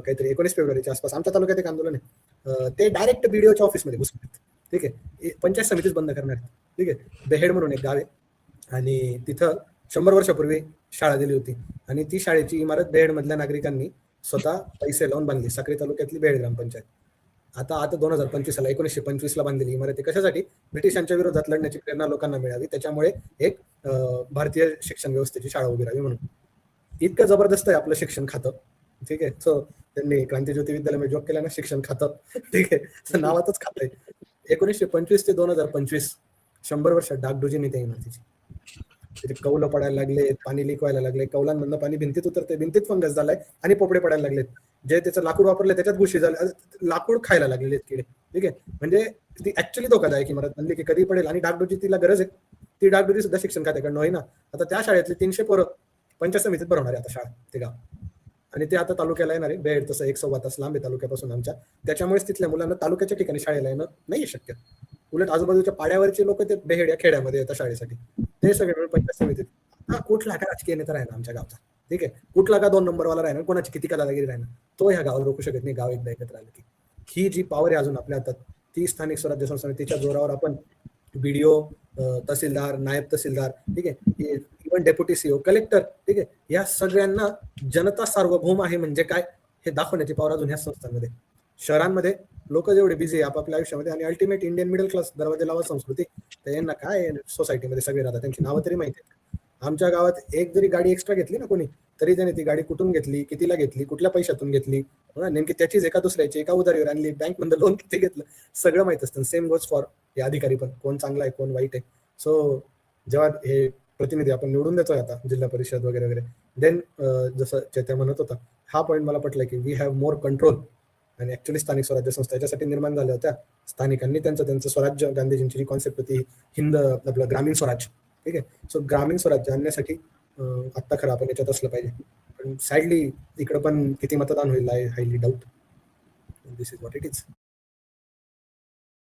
काहीतरी एकोणीस फेब्रुवारीच्या आसपास. आमच्या तालुक्यात एक आंदोलन आहे. ते डायरेक्ट बीडीओच्या ऑफिसमध्ये घुसणार ठीक आहे? पंचायत समितीच बंद करणार आहेत. ठीक आहे? बेहेड म्हणून एक गाव आहे. आणि तिथं शंभर वर्षापूर्वी शाळा दिली होती. आणि ती शाळेची इमारत बेहेड मधल्या नागरिकांनी स्वतः पैसे लावून बांधली साक्री तालुक्यातली बेहेड ग्रामपंचायत आता आता दोन हजार पंचवीसला एकोणीसशे पंचवीसला बांधलेली इमारत कशासाठी? ब्रिटिशांच्या विरोधात लढण्याची प्रेरणा लोकांना मिळावी. त्याच्यामुळे एक भारतीय शिक्षण व्यवस्थेची शाळा उभी राहावी म्हणून. इतकं जबरदस्त आहे आपलं शिक्षण खातं. ठीक आहे? सो त्यांनी क्रांतीज्योती विद्यालय जॉब केला ना शिक्षण खातं. ठीक आहे. नावातच खात आहे एकोणीसशे पंचवीस ते दोन हजार पंचवीस. शंभर वर्षात डागडुजी त्या इमारतीची तिथे कौलं पडायला लागले पाणी लीक व्हायला लागले. कौलांमधनं पाणी भिंतीत उतरते भिंतीत फंगस झालाय आणि पोपडे पडायला लागलेत. जे त्याचं लाकूड वापरले त्याच्यात गुशी झाल्या. लाकूड खायला लागलेले किडे. ठीक आहे. म्हणजे ती ऍक्च्युली धोकादायक इमारत. म्हणली की कधी पडेल आणि डागडुजी तिला गरज आहे. ती डागडुजी सुद्धा शिक्षण खात्याकडनं होईना. आता त्या शाळेतली तीनशे पोरं पंचायत समितीत भरवणार आहे आता शाळा. ते गाव. आणि ते आता तालुक्याला येणार आहे. बेड तसं एक सव्वा तास लांब आहे तालुक्यापासून आमच्या. त्याच्यामुळेच तिथल्या मुलांना तालुक्याच्या ठिकाणी शाळेला येणं नाही शक्य. उलट आजूबाजूच्या पाड्यावरचे लोक ते बेहेड या खेड्यामध्ये येतात शाळेसाठी. ते सगळे मिळून पंचायत समितीत हा कुठला का राजकीय नेता राहिला आमच्या गावचा? ठीक आहे. कुठला का दोन नंबरवाला राहणार? कोणाची किती का दादागिरी राहिला तो ह्या गावाला रोखू शकत नाही. गाव एकदा एकत्र आलं की. ही जी पॉवर आहे अजून आपल्या हातात ती स्थानिक स्वराज्य संस्थांच्या जोरावर आपण बीडीओ तहसीलदार नायब तहसीलदार ठीक आहे इव्हन डेप्युटी सीओ कलेक्टर ठीक आहे? या सगळ्यांना जनता सार्वभौम आहे म्हणजे काय? हे दाखवण्याची पावर अजून ह्या संस्थांमध्ये. शहरांमध्ये लोक जेवढे बिझी आहे आपापल्या आयुष्यामध्ये आणि अल्टिमेट इंडियन मिडल क्लास दरवाजे लावा संस्कृती तर यांना काय सोसायटीमध्ये सगळे राहतात? त्यांची नावं तरी माहिती आहेत. आमच्या गावात एक जरी गाडी एक्स्ट्रा घेतली ना कोणी तरी त्याने ती गाडी कुठून घेतली कितीला घेतली कुठल्या पैशातून घेतली नेमकी त्याचीच एका दुसऱ्याची एका उधारीवर आणली बँक मधलं लोन किती घेतलं सगळं माहीत असतं. सेम गोज फॉर हे अधिकारी पण. कोण चांगला आहे कोण वाईट आहे. सो जेव्हा हे प्रतिनिधी आपण निवडून देतोय आता जिल्हा परिषद वगैरे वगैरे. देन जसं चैत्या म्हणत होता हा पॉईंट मला पटला की वी हॅव मोर कंट्रोल आणि ऍक्च्युली स्थानिक स्वराज्य संस्था याच्यासाठी निर्माण झाल्या होत्या. स्थानिकांनी त्यांचं त्यांचं स्वराज्य गांधीजींची जी कॉन्सेप्ट होती हिंद आपलं ग्रामीण स्वराज्य. ठीक आहे? सो ग्रामीण स्वराज्य आणण्यासाठी आत्ता खरं आपण याच्यात असलं पाहिजे. पण सॅडली इकडं पण किती मतदान होईल I highly doubt this is what it is